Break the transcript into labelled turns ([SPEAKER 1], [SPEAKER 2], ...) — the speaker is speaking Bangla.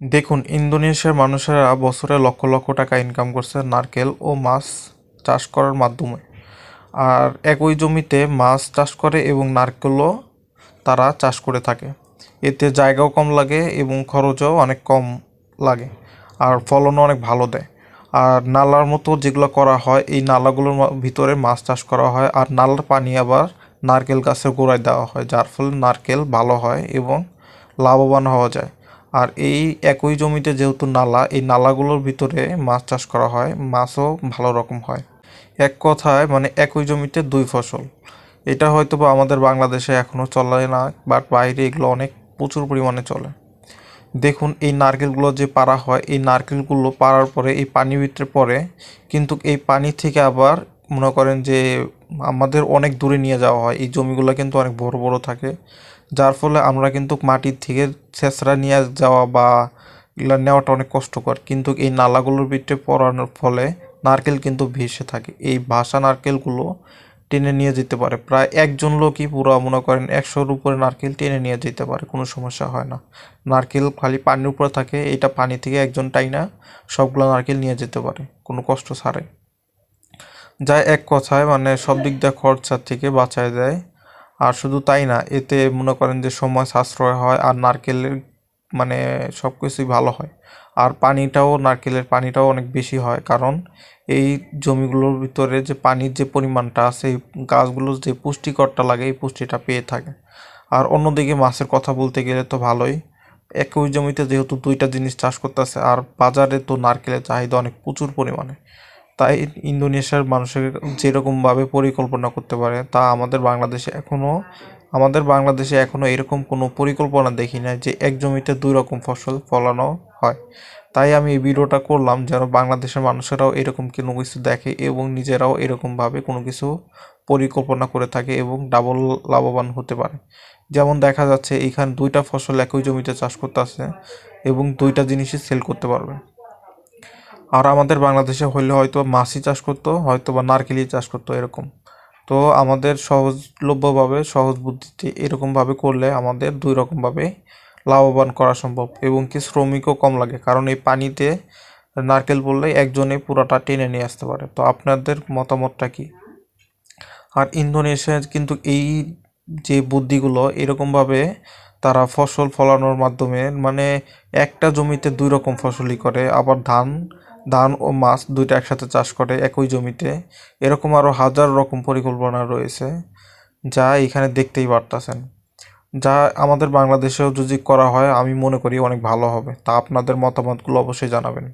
[SPEAKER 1] দেখুন, ইন্দোনেশিয়ার মানুষেরা বছরে লক্ষ লক্ষ টাকা ইনকাম করছে নারকেল ও মাছ চাষ করার মাধ্যমে। আর একই জমিতে মাছ চাষ করে এবং নারকেলও তারা চাষ করে থাকে। এতে জায়গাও কম লাগে এবং খরচও অনেক কম লাগে, আর ফলনও অনেক ভালো দেয়। আর নালার মতো যেগুলো করা হয়, এই নালাগুলোর ভিতরে মাছ চাষ করা হয়, আর নালার পানি আবার নারকেল গাছের গোড়ায় দেওয়া হয়, যার ফলে নারকেল ভালো হয় এবং লাভবান হওয়া যায়। আর এই একই জমিতে যেহেতু নালা, এই নালাগুলোর ভিতরে মাছ চাষ করা হয়, মাছও ভালো রকম হয়। এক কথায় মানে একই জমিতে দুই ফসল। এটা হয়তো বা আমাদের বাংলাদেশে এখনও চলে না, বাট বাইরে এগুলো অনেক প্রচুর পরিমাণে চলে। দেখুন, এই নারকেলগুলো যে পাড়া হয়, এই নারকেলগুলো পাড়ার পরে, এই পানি ভিতরে পড়ে, কিন্তু এই পানি থেকে আবার মনে করেন যে আমাদের অনেক দূরে নিয়ে যাওয়া হয়। এই জমিগুলো কিন্তু অনেক বড় বড় থাকে। যার ফলে আমরা কিন্তু মাটির থেকে ছেঁচড়া নিয়ে যাওয়া বা এগুলো নেওয়াটা অনেক কষ্টকর। কিন্তু এই নালাগুলোর ভিতরে পড়ানোর ফলে নারকেল কিন্তু ভেসে থাকে। এই ভাসা নারকেলগুলো টেনে নিয়ে যেতে পারে। প্রায় একজন লোকই পুরো মনে করেন একশোর উপরে নারকেল টেনে নিয়ে যেতে পারে, কোনো সমস্যা হয় না। নারকেল খালি পানির উপরে থাকে এটা পানি থেকে একজন টাইনা সবগুলো নারকেল নিয়ে যেতে পারে, কোনো কষ্ট ছাড়াই। যা এক কথায় মানে সব দিক দিয়ে খরচার থেকে বাঁচায় দেয়। আর শুধু তাই না, এতে মনে করেন যে সময় সাশ্রয় হয় আর নারকেলের মানে সব কিছুই ভালো হয়। আর পানিটাও, নারকেলের পানিটাও অনেক বেশি হয় কারণ এই জমিগুলোর ভিতরে যে পানির যে পরিমাণটা আছে গাছগুলোর যে পুষ্টিকরটা লাগে, এই পুষ্টিটা পেয়ে থাকে। আর অন্যদিকে মাছের কথা বলতে গেলে তো ভালোই। একই জমিতে যেহেতু দুইটা জিনিস চাষ করতেছে, আর বাজারে তো নারকেলের চাহিদা অনেক প্রচুর পরিমাণে। তাই ইন্দোনেশিয়ার মানুষের যেরকমভাবে পরিকল্পনা করতে পারে, তা আমাদের বাংলাদেশে এখনও আমাদের বাংলাদেশে এখনও এরকম কোনো পরিকল্পনা দেখি না যে এক জমিতে দুই রকম ফসল ফলানো হয়। তাই আমি এই ভিডিওটা করলাম যেন বাংলাদেশের মানুষেরাও এরকম কোনো কিছু দেখে এবং নিজেরাও এরকমভাবে কোনো কিছু পরিকল্পনা করে থাকে এবং ডাবল লাভবান হতে পারে। যেমন দেখা যাচ্ছে, এখানে দুইটা ফসল একই জমিতে চাষ করতেছে এবং দুইটা জিনিসই সেল করতে পারবে। আর আমাদের বাংলাদেশে হইলে হয়তো মাছই চাষ করতো, হয়তো বা নারকেলই চাষ করতো এরকম। তো আমাদের সহজলভ্যভাবে, সহজ বুদ্ধিতে এরকমভাবে করলে আমাদের দুই রকমভাবে লাভবান করা সম্ভব এবং কি শ্রমিকও কম লাগে। কারণ এই পানিতে নারকেল পড়লে একজনে পুরাটা টেনে নিয়ে আসতে পারে। তো আপনাদের মতামতটা কি? আর ইন্দোনেশিয়া কিন্তু এই যে বুদ্ধিগুলো এরকমভাবে তারা ফসল ফলানোর মাধ্যমে মানে একটা জমিতে দুই রকম ফসলই করে। আবার ধান ধান ও মাছ দুইটা একসাথে চাষ করে একই জমিতে। এরকম আরও হাজার রকম পরিকল্পনা রয়েছে, যা এখানে দেখতেই পারতাছেন। যা আমাদের বাংলাদেশেও যদি করা হয়, আমি মনে করি অনেক ভালো হবে। তা আপনাদের মতামতগুলো অবশ্যই জানাবেন।